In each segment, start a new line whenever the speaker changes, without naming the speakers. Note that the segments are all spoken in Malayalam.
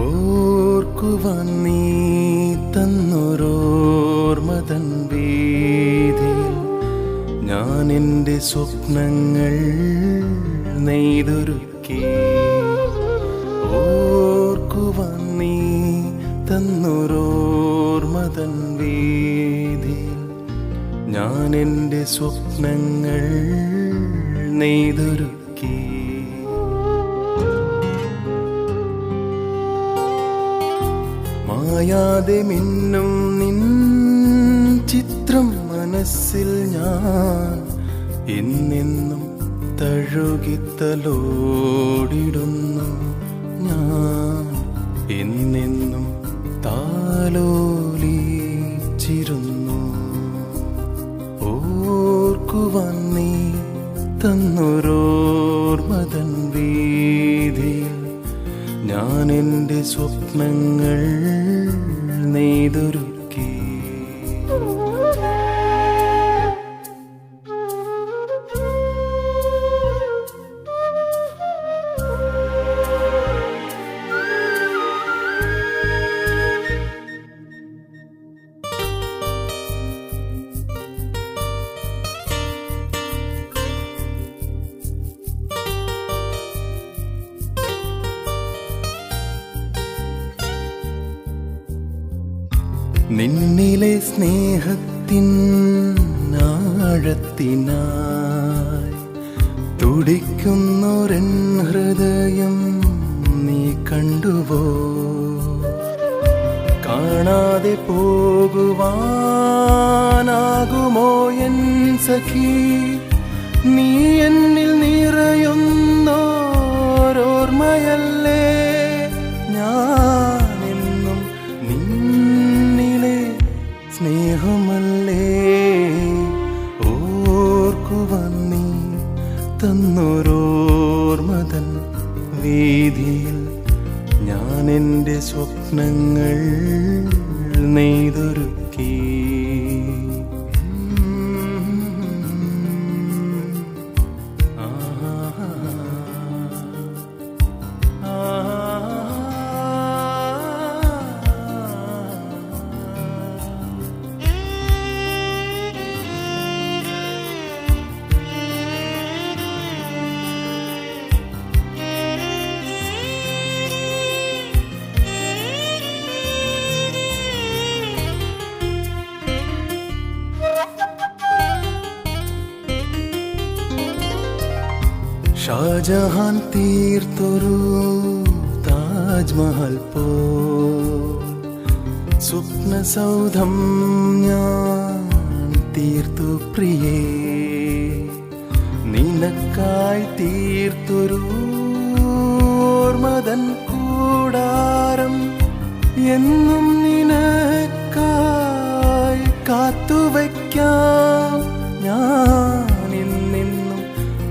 ഓർക്കുവാൻ നീ തന്നൊരോർമതൻ എന്റെ സ്വപ്നങ്ങൾ നെയ്തൊരുക്കി ഓർക്കുവാൻ നീ തന്നൊരോർമതൻ ഞാൻ എന്റെ സ്വപ്നങ്ങൾ നെയ്തൊരുക്കി. മായാതെ മിന്നും നിൻ ചിത്രം മനസ്സിൽ ഞാൻ എന്നെന്നും തഴുകിത്തലോടിടുന്നു ഞാൻ. എന്നെന്നും താലോലിച്ചിരുന്നു. ഓർക്കുവാൻ നീ തന്നൊരോർമതൻ വീതിയിൽ ഞാൻ എന്റെ സ്വപ്നങ്ങൾ നെയ്തൊരുക്കി നിന്നിലെ സ്നേഹത്തിൻ ആഴത്തിനായി തുടിക്കുന്നൊരൻ ഹൃദയം നീ കണ്ടുവോ? കാണാതെ പോകുവാനാകുമോ എൻ സഖി? നീ എന്നിൽ നിറയുന്നോരോർമ്മയല്ലേ ഞാനെന്നും സ്നേഹമല്ലേ? ഓർക്കുവാൻ നീ തന്നൊരോർമതൻ വീതിയിൽ ഞാൻ എന്റെ സ്വപ്നങ്ങൾ നെയ്തൊരുക്കി ഷാജഹാൻ തീർത്തൊരു താജ്മഹൽ പോ. സ്വപ്നസൗധം ഞാൻ തീർത്തു പ്രിയേ. നിനക്കായി തീർത്തൊരു മദൻ കൂടാരം എന്നും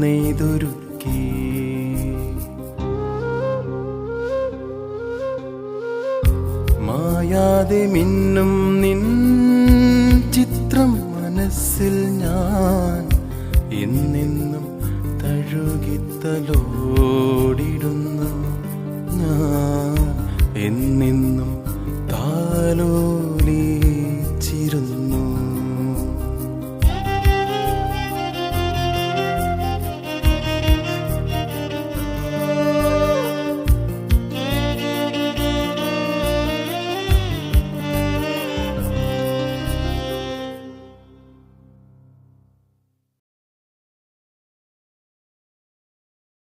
നെയ്തൊരുക്കി. മായാതെ മിന്നും നിൻ ചിത്രം മനസ്സിൽ ഞാൻ എന്നെന്നും തഴുകിത്തലോടിടുന്നു.